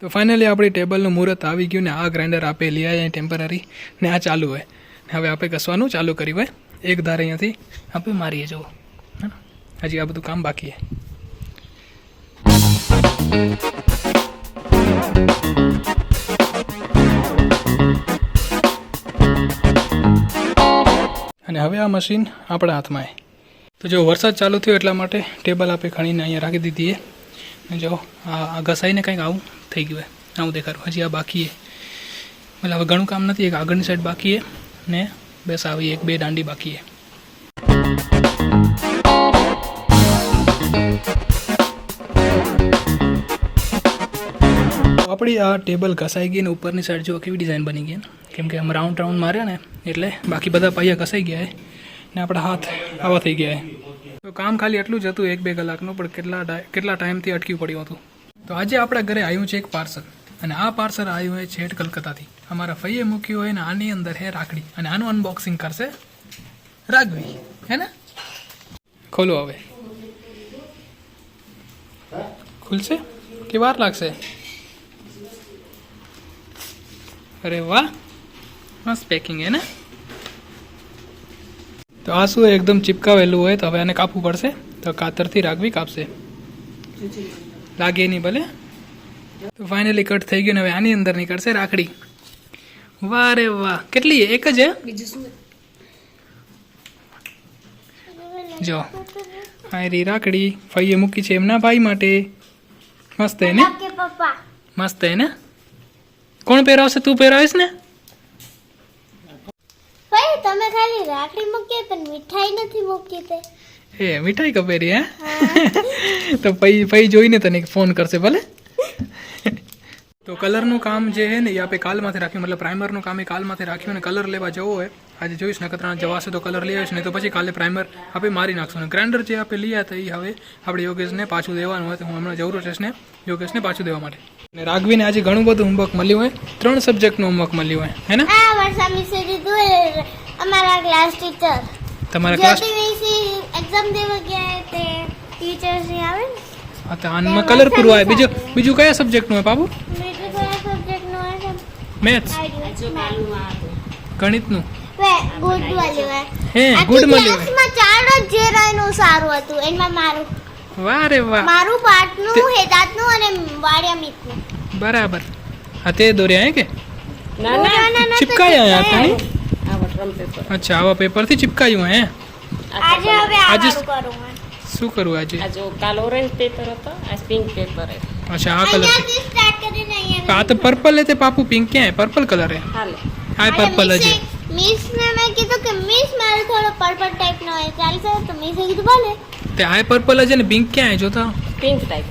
તો ફાઇનલી આપણી ટેબલનું મુહૂર્ત આવી ગયું ને આ ગ્રાઇન્ડર આપે લઈ આવ્યા ટેમ્પરરી ને આ ચાલુ હોય. ને હવે આપણે કસવાનું ચાલુ કર્યું હોય. એક ધાર અહીંયાથી આપણે મારીએ જવું હજી આ બધું કામ બાકી છે. અને હવે આ મશીન આપણા હાથમાં તો જો વરસાદ ચાલુ થયો એટલા માટે ટેબલ આપણે ખણીને અહીંયા રાખી દીધી જો આ ઘસાઈને કંઈક આવું થઈ ગયું આવું દેખાડું હજી આ બાકી છે મતલબ હવે ઘણું કામ નથી. એક આગળની સાઈડ બાકી ને બસ આવી એક બે દાંડી બાકી છે આપણી આ ટેબલ ઘસાઈ ગઈ ને ઉપરની સાઈડ જો કેવી ડિઝાઇન બની ગઈ કેમ કે આમ રાઉન્ડ રાઉન્ડ માર્યા ને એટલે બાકી બધા પાયા ઘસાઈ ગયા ને આપણા હાથ આવા થઈ ગયા તો કામ ખાલી એટલું જ હતું એક બે કલાકનું, પણ કેટલા કેટલા ટાઈમથી અટક્યું પડ્યું હતું. તો આજે આપણા ઘરે આવ્યું છે એક પાર્સલ, અને આ પાર્સલ આવ્યું હોય છેઠ કલકત્તાથી. અમારા ફઈએ મૂક્યું હોય ને આની અંદર હે રાખડી, અને આનું અનબોક્સિંગ કરશે રાઘવી, હે ને? ખોલો હવે. ખુલશે? કે વાર લાગશે? અરે વાહ! મસ્ત પેકિંગ હે ને? તો આ શું એકદમ ચિપકાવેલું હોય તો હવે આને કાપવું પડશે. તો કાતરથી રાખવી કાપશે. લાગે નહીં ભલે. તો ફાઇનલી કટ થઈ ગયું ને હવે આની અંદર નીકળશે રાખડી. વાહ રે વાહ. કેટલી છે? એક જ હે? જો. આ રી રાખડી. ફઈએ મૂકી છે એમના ભાઈ માટે. મસ્ત હે ને? મસ્ત હે ને? કોણ પહેરાવશે? તું પહેરાવીશ ને? તમે ખાલી રાખડી મૂકી પણ મીઠાઈ નથી મૂકી તે. એ મીઠાઈ કપેરી હે? તો પઈ પઈ જોઈને તને ફોન કરશે ભલે? તો કલરનું કામ જે છે ને એ આપણે કાલમાંથી રાખ્યું. મતલબ પ્રાઇમરનું કામ એ કાલમાંથી રાખ્યું અને કલર લેવા જવો હોય. આજે જોઈશ નકતરા જવાશે તો કલર લઈ આવીશ નહીં તો પછી કાલે પ્રાઇમર આપણે મારી નાખશું. અને ગ્રાઇન્ડર જે આપણે લઈ હતા એ હવે આપણે યોગેશને પાછું દેવાનું હોય તો હું હમણાં જરૂર છે ને યોગેશને પાછું દેવા માટે. અને રાઘવીને આજે ઘણું બધું હોમવર્ક મળ્યું હોય. ત્રણ સબ્જેક્ટનું હોમવર્ક મળ્યું હોય હે ને? અમારા ક્લાસ ટીચર તમારા ક્લાસ એક્ઝામ દેવા ગયા તે ટીચર્સ આવે ને. હા તો આનમાં કલર પૂરવા બીજો બીજું બીજું કયા સબ્જેક્ટનું હોય બાબુ? બીજું કયા સબ્જેક્ટ નો હોય મેથ્સ ગણિતનું. વે ગુડ વાલી હે ગુડ મળ્યું ક્લાસમાં ચાર જ જે રાયનું સારું હતું. એમાં મારું. વાહ રે વાહ. મારું પાટનું હેદાતનું અને વાડિયા મિતનું. બરાબર. હા તે દોર્યા હે કે? ના ના ના, ના, ચિપકાયા હતા નહીં આવા ટ્રમ્પ પેપર અચ્છા આવા પેપરથી ચિપકાયું હે આજે હવે આ આજે- વાળું કરું હું. શું કરવું આજે? આ જો કાલ ઓરેન્જ પેપર હતો આ પિંક પેપર હે અચ્છા આ કલર અહીંયાથી start કરીને અહીંયા આ તો પર્પલ હે તે પાપુ પિંક ક્યાં હે? પર્પલ કલર હે. હાલે આ પર્પલ જ હે. મિસ ને મેં કીધું કે મિસ મારે થોડો પર્પલ ટાઈપ નો હોય ચાલશે? તો મિસે કીધું ભલે. તે આ પર્પલ જ હે ને પિંક ક્યાં હે જોતા? પિંક ટાઈપ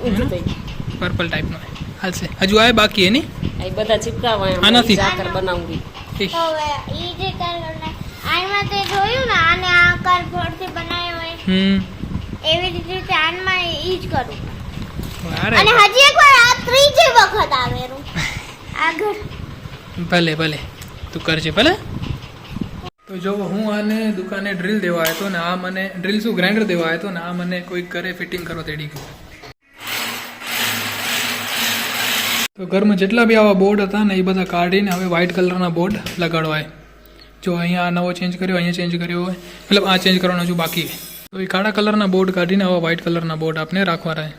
ઊંધું થઈ ગયું. પર્પલ ટાઈપનો હે. હાલશે હજુ આ બાકી હે નહીં આ બધા ચિપકાવા એમ આનાથી? જાકર બનાવવી એ, હવે ઈ જે કલર ને આમાં તે જોયું ને આને આ કાર્ડબોર્ડથી બનાવ્યો હોય. હમ. એવી રીતે આનમાં ઈ જ કરું. અને હજી એકવાર આ ત્રીજી વખત આવેલું. આગળ. ભલે ભલે. તું કરજે ભલે. તો જો હું આને દુકાને ડ્રિલ દેવા આવ્યો ને આ મને ડ્રિલ શું ગ્રાઇન્ડર દેવા આવ્યો ને આ મને કોઈક ઘરે ફિટિંગ કરો તેડી ગયું. તો ઘરમાં જેટલા બી આવા બોર્ડ હતા ને એ બધા કાઢીને હવે વ્હાઇટ કલરના બોર્ડ લગાડવાય જો અહીંયા આ નવો ચેન્જ કર્યો, અહીંયા ચેન્જ કર્યો હોય. મતલબ આ ચેન્જ કરવાનો હજુ બાકી તો એ કાળા કલરના બોર્ડ કાઢીને આવા વ્હાઇટ કલરના બોર્ડ આપણે રાખવાના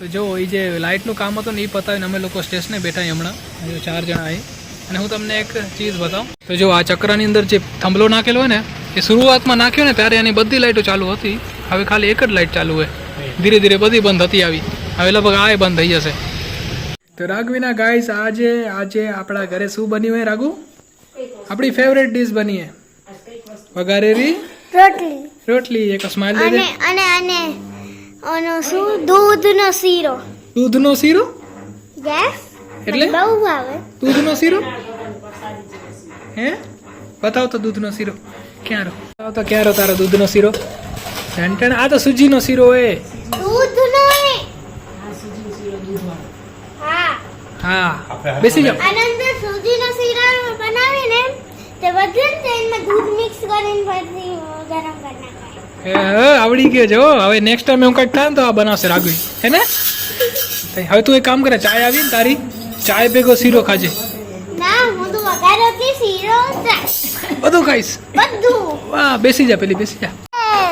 તો જો એ જે લાઇટનું કામ હતું ને એ પતાવીને અમે લોકો સ્ટેશને બેઠા હમણાં. ચાર જણા આવી અને હું તમને એક ચીજ બતાવું. તો જો આ ચક્રની અંદર જે થંભલો નાખેલો હોય ને, એ શરૂઆતમાં નાખ્યો ને ત્યારે એની બધી લાઇટો ચાલુ હતી. હવે ખાલી એક જ લાઇટ ચાલુ હોય. ધીરે ધીરે બધી બંધ હતી આવી. હવે લગભગ આ બંધ થઈ જશે. તો રાઘવીના ગાઈસ આજે આજે આપણા ઘરે શું બન્યું હોય રાઘુ? આપણી ફેવરેટ ડીશ બની હે. વઘારેલી રોટલી. રોટલી એક સ્માઈલ દે અને અને અને ઓનો શું? દૂધનો શીરો. દૂધનો શીરો? યસ એટલે? બહુ ભાવે. દૂધનો શીરો? હે? બતાવ તો દૂધનો શીરો. ક્યાં રહો? બતાવ તો ક્યાં રહો તારો દૂધનો શીરો? ઢંટણ આ તો સુજીનો શીરો હે દૂધનો ને હા હા. બેસી જાઓ. આનંદ સુજીનો શીરો બનાવીને તે બધું તેમાં દૂધ મિક્સ કરીને પછી ગરમ કરી નાખાય એ, હ, આવડી ગયો જો. હવે નેક્સ્ટ ટાઈમ એવું કંઈક થાય ને તો આ બનાવશે રાગવી. હે ને? હવે તું એક કામ કરે ચાય આવી ને તારી ચાય ભેગો શીરો ખાજે. બધું ખાઈશ. બધું. વાહ બેસી જા પેલી બેસી જા.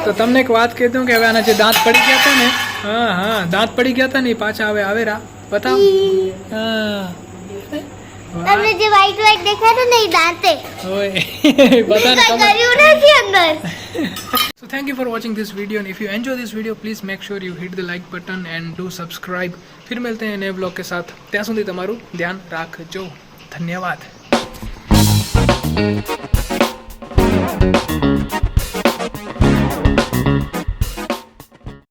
તો તમને એક વાત કહી દઉં કે હવે આના જે દાંત પડી ગયા હતા ને હા હા દાંત પડી ગયા હતા ને એ પાછા હવે આવેરા બતાવ હા તમને જે વ્હાઈટ વ્હાઈટ દેખાતું ને એ દાંતે ઓય મેં બધાને કાંઈ ખબર કર્યું નથી અંદર So thank you for watching this video and if you enjoy this video please make sure you hit the like button and do subscribe फिर मिलते हैं नए ब्लॉग के साथ ત્યાં સુધી તમારું ધ્યાન રાખજો ધન્યવાદ